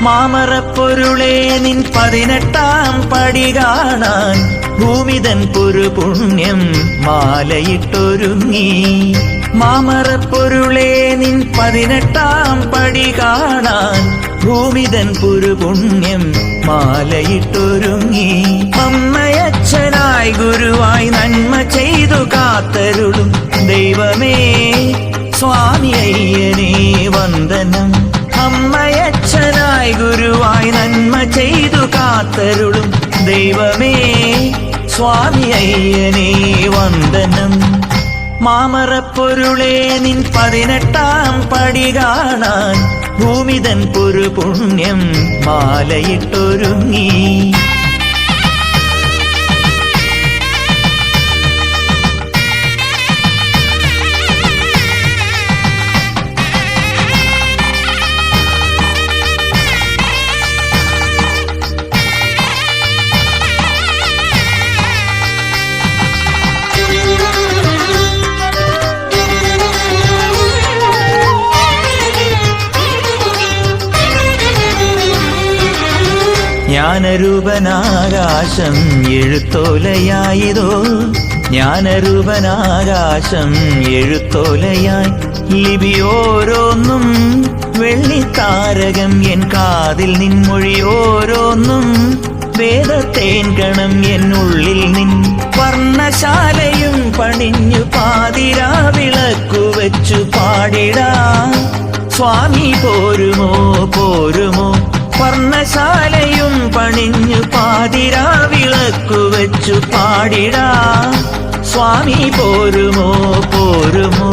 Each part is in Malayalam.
മാമറപ്പൊരുളേ നിൻ പതിനെട്ടാം പടി കാണാൻ ഭൂമിതൻ പൊരു പുണ്യം മാലയിട്ടൊരുങ്ങി. മാമറപ്പൊരുളേ നിൻ പതിനെട്ടാം പടി കാണാൻ ഭൂമിതൻ പുരു പുണ്യം മാലയിട്ടൊരുങ്ങി. അമ്മയച്ഛനായി ഗുരുവായി നന്മ ചെയ്തു കാത്തരുളും ദൈവമേ സ്വാമി അയ്യനേ വന്ദനം. അമ്മയച്ഛനായി കാത്തരുളും ദൈവമേ സ്വാമി അയ്യനേ വന്ദനം. മാമറപ്പൊരുളേ നിൻ പതിനെട്ടാം പടി കാണാൻ ഭൂമിതൻ പുരു പുണ്യം മാലയിട്ടൊരുങ്ങി. ജ്ഞാനരൂപനാകാശം എഴുത്തോലയായതോ? ജ്ഞാനരൂപനാകാശം എഴുത്തോലയായി ലിപിയോരോന്നും വെള്ളിത്താരകം എൻ കാതിൽ നിൻമൊഴി ഓരോന്നും വേദത്തേൻ ഗണം എന്നുള്ളിൽ നിൻ വർണശാലയും പണിഞ്ഞു പാതിരാ വിളക്കു വെച്ചു പാടിടാ. സ്വാമി പോരുമോ പോരുമോ? വർണശാലയും പണിഞ്ഞു പാതിരാ വിളക്കു വെച്ചു പാടിടാ. സ്വാമി പോരുമോ പോരുമോ?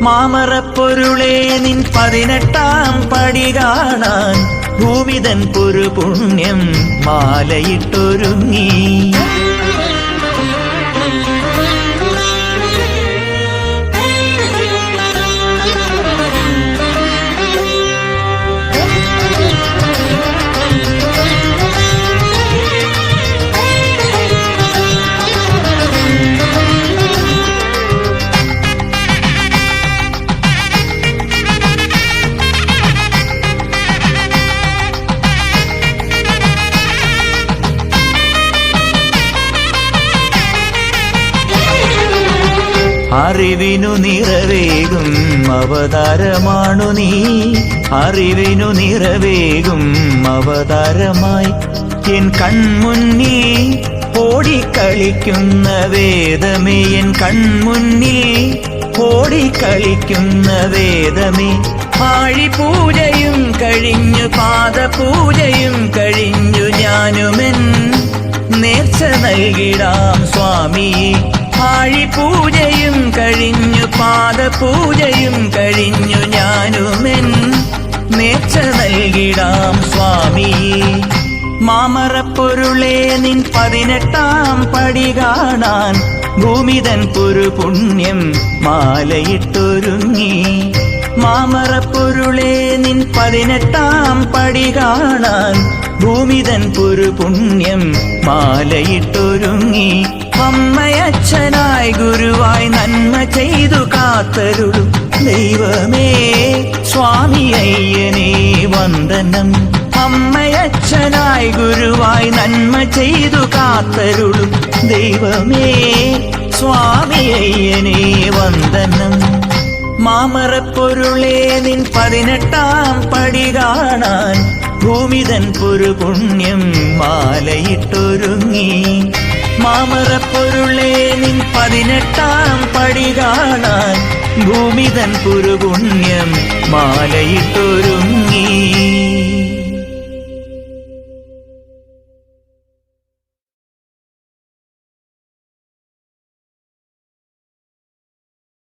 മാമറപ്പൊരുളേ നിൻ പതിനെട്ടാം പടി കാണാൻ ഭൂമിതൻ പുരു പുണ്യം മാലയിട്ടൊരുങ്ങി. അറിവിനു നിറവേകും അവതാരമാണു നീ. അറിവിനു നിറവേകും അവതാരമായി. എൻ കൺമുന്നിൽ ഓടിക്കളിക്കുന്ന വേദമേ എൻ കൺമുന്നിൽ ഓടിക്കളിക്കുന്ന വേദമേ. ആഴിപൂജയും കഴിഞ്ഞു പാദപൂജയും കഴിഞ്ഞു ഞാനുമെൻ നേർച്ച നൽകിടാം സ്വാമിയെ. ആഴിപൂജയും കഴിഞ്ഞു പാദപൂജയും കഴിഞ്ഞു ഞാനുമെൻ നേർച്ച നൽകിടാം സ്വാമി. മാമറപ്പൊരുളേ നിൻ പതിനെട്ടാം പടി കാണാൻ ഭൂമിതൻ പുരു പുണ്യം മാലയിട്ടൊരുങ്ങി. മാമറപ്പൊരുളേ നിൻ പതിനെട്ടാം പടി കാണാൻ ഭൂമിതൻ പുരു പുണ്യം മാലയിട്ടൊരുങ്ങി അമ്മയച്ഛനായി ഗുരുവായി നന്മ ചെയ്തു കാത്തരുളും. ദൈവമേ സ്വാമി അയ്യനേ വന്ദനം. അമ്മയച്ഛനായി ഗുരുവായി നന്മ ചെയ്തു കാത്തരുളും. ദൈവമേ സ്വാമി അയ്യനേ വന്ദനം. മാമറപ്പൊരുളേ നിൻ പതിനെട്ടാം പടി കാണാൻ ഭൂമിതൻ പുരുപുണ്യം മാലയിട്ടൊരുങ്ങി. മാമറപ്പൊരുളേ നിൻ പതിനെട്ടാം പടി കാണാൻ ഭൂമിതൻ പുരുപുണ്യം മാലയിട്ടൊരുങ്ങി.